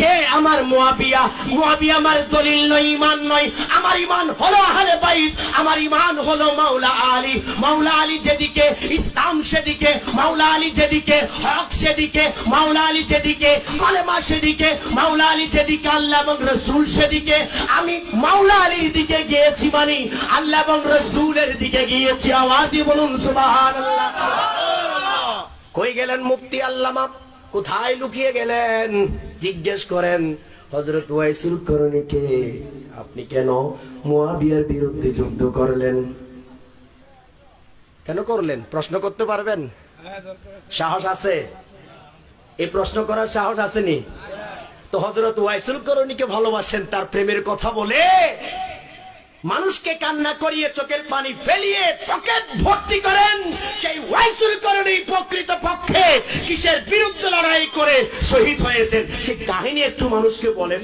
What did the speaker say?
কে আমার মুয়াবিয়া? মুয়াবিয়া আমার দলিল নয় ইমান নয়। আমার ইমান হলো আহলে বাইত, আমার ইমান হলো মাওলা আলী। মাওলা আলী যেদিকে, ইসলাম সেদিকে, মাওলা আলী যেদিকে, হক সেদিকে, মাওলা আলী যেদিকে, কলেমা সেদিকে, মাওলা আলী যেদিকে, আল্লাহ এবং রসুল সেদিকে। আমি মাওলা আলীর দিকে গিয়েছি মানে আল্লাহ এবং রসুলের দিকে গিয়েছি। আওয়াজই বলুন, সুবহানাল্লাহ। কই গেলেন মুফতি আল্লামা? কোথায় লুকিয়ে গেলেন? জিজ্ঞেস করেন হজরত ওয়াইসুল করণীকে। আপনি কেন মুয়াবিয়ার বিরুদ্ধে যুদ্ধ করলেন? কেন করলেন? প্রশ্ন করতে পারবেন? সাহস আছে? এই প্রশ্ন করার সাহস আসেনি? তো হজরত ওয়াইসুল করণীকে ভালোবাসেন, তার প্রেমের কথা বলে মানুষকে কান্না করিয়ে চোখের পানি ফেলিয়ে পকেট ভর্তি করেন। প্রকৃত পক্ষে কিসের বিরুদ্ধে লড়াই করে শহীদ হয়েছেন সেই কাহিনী একটু মানুষকে বলেন।